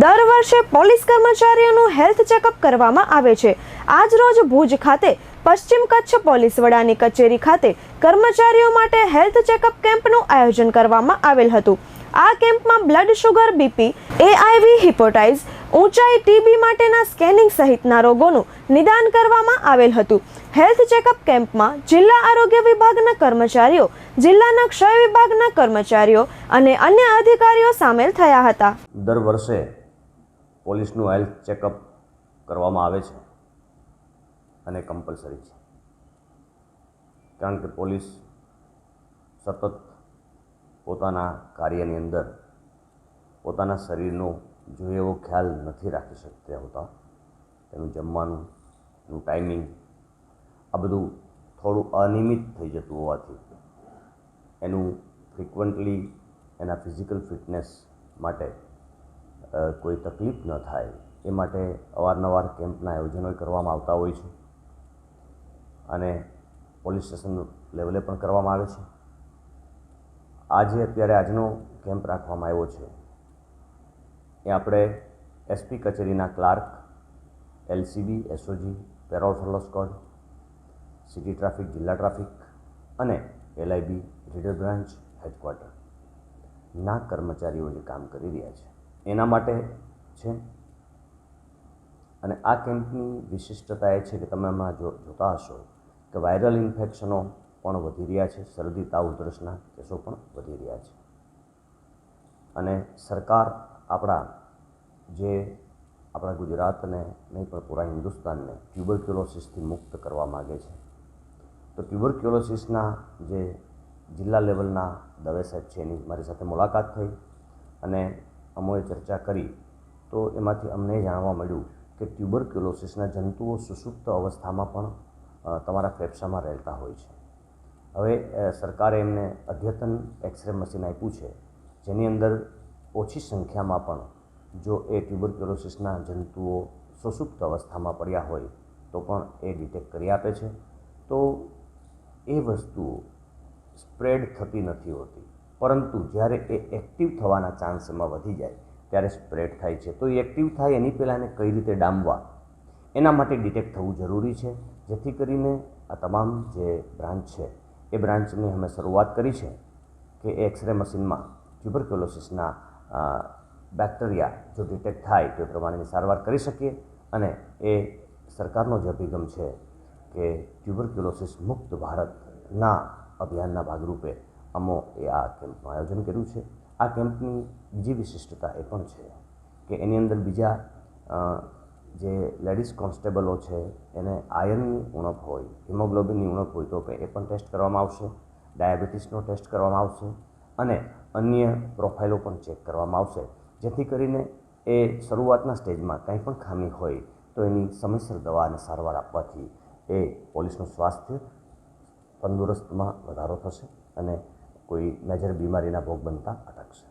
દર વર્ષે police કર્મચારીઓનું health checkup કરવામાં આવે છે. આજ રોજ ભુજ ખાતે પશ્ચિમ કચ્છ પોલીસ વડાની કચેરી ખાતે કર્મચારીઓ માટે હેલ્થ ચેકઅપ કેમ્પનું આયોજન કરવામાં આવેલ હતું. આ કેમ્પમાં બ્લડ શુગર, બીપી, એઆઈવી, હિપોટાઇઝ, ઊંચાઈ, ટીબી માટેના સ્કેનિંગ સહિતના રોગોનું નિદાન કરવામાં આવેલ હતું. હેલ્થ ચેકઅપ કેમ્પમાં જિલ્લા આરોગ્ય વિભાગના કર્મચારીઓ, જિલ્લાના ક્ષય વિભાગના કર્મચારીઓ અને અન્ય અધિકારીઓ સામેલ થયા હતા. દર વર્ષે પોલીસનું હેલ્થ ચેકઅપ કરવામાં આવે છે અને કમ્પલસરી છે. કારણ કે પોલીસ સતત પોતાના કાર્યની અંદર પોતાના શરીરનો જોઈએ એવો ખ્યાલ નથી રાખી શકતા હોતા. તેનું જમવાનું ટાઈમિંગ આ બધું થોડું અનિયમિત થઈ જતું હોવાથી એનું ફ્રિકવન્ટલી એના ફિઝિકલ ફિટનેસ માટે કોઈ તકલીફ ન થાય. એ માટે અવારનવાર કેમ્પના આયોજનો કરવામાં આવતા હોય છે. અને પોલીસ સ્ટેશન લેવલે પણ કરવામાં આવે છે. આજે અત્યારે આજનો કેમ્પ રાખવામાં આવ્યો છે. એ આપણે એસપી કચેરીના clerk, LCB, SOG, parole furlough squad, city traffic, જિલ્લા ટ્રાફિક અને એલઆઈબી, રીડર બ્રાન્ચ, હેડક્વાર્ટર ના કર્મચારીઓ જે કામ કરી રહ્યા છે. એના માટે છે. અને આ કેમ્પની વિશિષ્ટતા એ છે કે તમે એમાં જો જોતા હશો કે વાયરલ ઇન્ફેક્શનો પણ વધી રહ્યા છે, શરદી, તાવ, ઉધરસના કેસો પણ વધી રહ્યા છે. અને સરકાર આપણા જે આપણા ગુજરાતને નહીં પણ પૂરા હિન્દુસ્તાનને ટ્યુબરક્યુલોસિસથી મુક્ત કરવા માગે છે. તો ટ્યુબરક્યુલોસિસના જે જિલ્લા લેવલના દવે સાહેબ છે એની મારી સાથે મુલાકાત થઈ અને અમોએ ચર્ચા કરી, તો એમાંથી અમને જાણવા મળ્યું કે ટ્યુબરક્યુલોસિસના જંતુઓ સુસુપ્ત અવસ્થામાં પણ તમારા ફેફસામાં રહેતા હોય છે. હવે સરકારે એમને અદ્યતન એક્સરે મશીન આપ્યું છે, જેની અંદર ઓછી સંખ્યામાં પણ જો એ ટ્યુબરક્યુલોસિસના જંતુઓ સુસુપ્ત અવસ્થામાં પડ્યા હોય, તો પણ એ ડિટેક્ટ કરી આપે છે. તો એ વસ્તુઓ સ્પ્રેડ થતી નથી હોતી. પરંતુ જ્યારે એ એક્ટિવ થવાના ચાન્સ એમાં વધી જાય, ત્યારે સ્પ્રેડ થાય છે. તો એ એક્ટિવ થાય એની પહેલાં એને કઈ રીતે ડામવા? એના માટે ડિટેક્ટ થવું જરૂરી છે. જેથી કરીને આ તમામ જે બ્રાન્ચ છે, એ બ્રાન્ચની અમે શરૂઆત કરી છે કે એક્સરે મશીનમાં ટ્યુબરક્યુલોસિસના બેક્ટેરિયા જો ડિટેક્ટ થાય તો એ પ્રમાણેની સારવાર કરી શકીએ અને એ સરકારનો જે અભિગમ છે કે ટ્યુબરક્યુલોસિસ મુક્ત ભારતના અભિયાનના ભાગરૂપે અમો એ આ કેમ્પનું આયોજન કર્યું છે. આ કેમ્પની બીજી વિશિષ્ટતા એ પણ છે કે એની અંદર બીજા જે લેડીઝ કોન્સ્ટેબલો છે, એને આયર્નની ઉણપ હોય, હિમોગ્લોબિનની ઉણપ હોય તો એ પણ ટેસ્ટ કરવામાં આવશે, ડાયાબિટીસનો ટેસ્ટ કરવામાં આવશે અને અન્ય પ્રોફાઇલો પણ ચેક કરવામાં આવશે. જેથી કરીને એ શરૂઆતના સ્ટેજમાં કંઈ પણ ખામી હોય તો એની સમયસર દવા અને સારવાર આપવાથી એ પોલીસનું સ્વાસ્થ્ય તંદુરસ્તમાં વધારો થશે અને કોઈ મેજર બીમારીના ભોગ બનતા અટકશે.